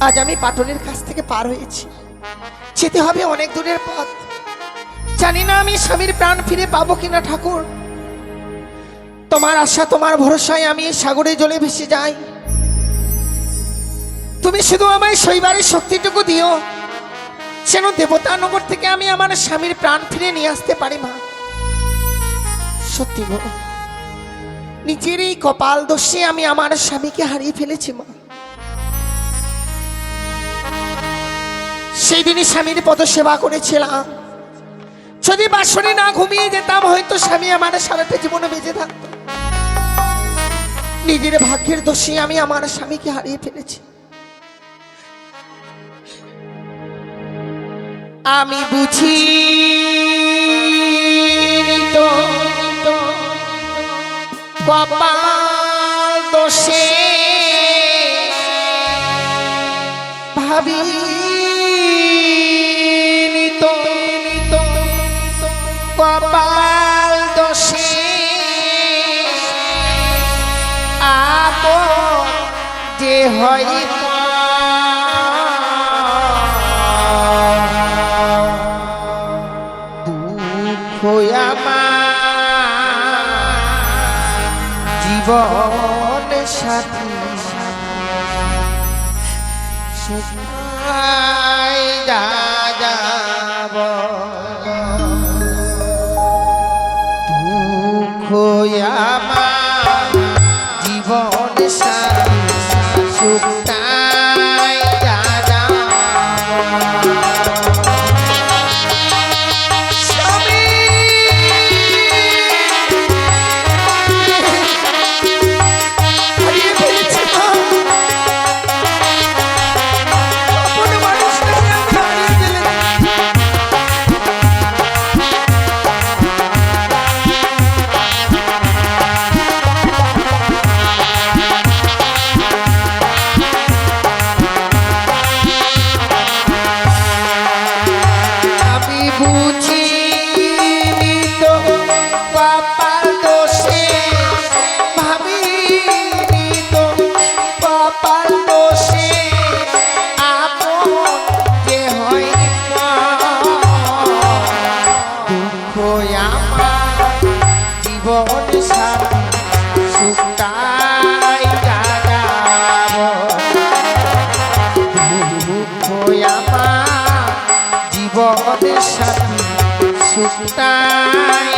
আজ আমি পাটনের কাছ থেকে পার হয়েছি। যেতে হবে অনেক দূরের পথ। জানি না আমি স্বামীর প্রাণ ফিরে পাবো কিনা ঠাকুর। তোমার আশা, তোমার ভরসায় আমি সাগরে জলে ভেসে যাই। তুমি শুধু আমায় শৈবারের শক্তিটুকু দিও। যেন দেবতানগর থেকে আমি আমার স্বামীর প্রাণ ফিরে নিয়ে আসতে পারি মা। সত্যি গো, নিজের এই কপাল দোষে আমি আমার স্বামীকে হারিয়ে ফেলেছি মা। সেই দিনই স্বামীর পদ সেবা করেছিলাম। যদি বাসনে না ঘুমিয়ে যেতাম, হয়তো স্বামী আমার সারাটা জীবনে বেঁচে থাকতো। নিজের ভাগ্যের দোষে আমি আমার স্বামীকে হারিয়ে ফেলেছি। আমি বুঝি তো দোষে। ভাবি হয়। দুঃখ জীবন সাথী। সুখাই যা যাব দুঃখ আমার জীবন সাথী। জীবনের সাথী সুখটাই